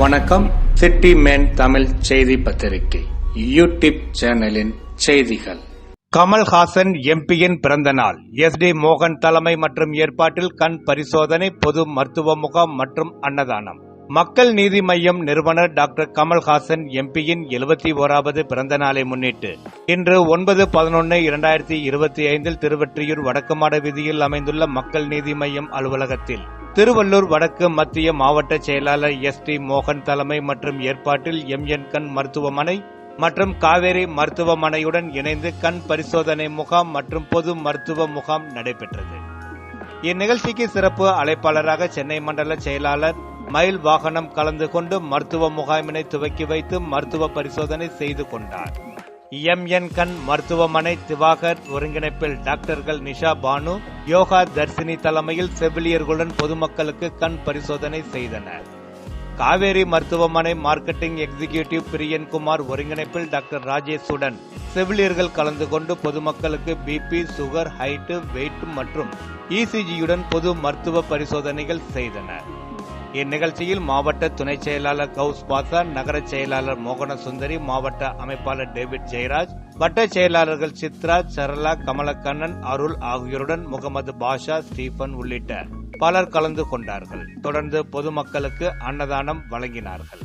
வணக்கம். City man Tamil செய்தி பத்திரிகை யூடியூப் சேனலின் செய்திகள். கமல்ஹாசன் எம்பியின் பிறந்த நாள். எஸ் டி மோகன் தலைமை மற்றும் ஏற்பாட்டில் கண் பரிசோதனை பொது மருத்துவ முகாம் மற்றும் அன்னதானம். மக்கள் நீதி மையம் நிறுவனர் டாக்டர் கமல்ஹாசன் எம்பியின் எழுபத்தி ஓராவது பிறந்த நாளை முன்னிட்டு இன்று ஒன்பது பதினொன்று இரண்டாயிரத்தி இருபத்தி ஐந்தில் திருவெற்றியூர் வடக்குமாட வீதியில் அமைந்துள்ள மக்கள் நீதி மையம் அலுவலகத்தில் திருவள்ளூர் வடக்கு மத்திய மாவட்ட செயலாளர் எஸ் டி மோகன் தலைமை மற்றும் ஏற்பாட்டில் எம் என் கண் மருத்துவமனை மற்றும் காவேரி மருத்துவமனையுடன் இணைந்து கண் பரிசோதனை முகாம் மற்றும் பொது மருத்துவ முகாம் நடைபெற்றது. இந்நிகழ்ச்சிக்கு சிறப்பு அழைப்பாளராக சென்னை மண்டல செயலாளர் மயில் வாகனம் கலந்து கொண்டு மருத்துவ முகாமினை துவக்கி வைத்து மருத்துவ பரிசோதனை செய்து கொண்டார். இஎம்என் கண் மருத்துவமனை திவாகர் ஒருங்கிணைப்பில் டாக்டர்கள் நிஷா பானு யோகா தர்சினி தலைமையில் செவிலியர்களுடன் பொதுமக்களுக்கு கண் பரிசோதனை செய்தனர். காவேரி மருத்துவமனை மார்க்கெட்டிங் எக்ஸிகியூட்டிவ் பிரியன்குமார் ஒருங்கிணைப்பில் டாக்டர் ராஜேஷுடன் செவிலியர்கள் கலந்து கொண்டு பொதுமக்களுக்கு பிபி சுகர் ஹைட்டு வெயிட் மற்றும் இசிஜியுடன் பொது மருத்துவ பரிசோதனைகள் செய்தனர். இந்நிகழ்ச்சியில் மாவட்ட துணைச் செயலாளர் கவுஸ் பாசா நகர செயலாளர் மோகன சுந்தரி மாவட்ட அமைப்பாளர் டேவிட் ஜெயராஜ் வட்ட செயலாளர்கள் சித்ரா சரளா கமலக்கண்ணன் அருள் ஆகியோருடன் முகமது பாஷா ஸ்டீபன் உள்ளிட்ட பலர் கலந்து கொண்டார்கள். தொடர்ந்து பொதுமக்களுக்கு அன்னதானம் வழங்கினார்கள்.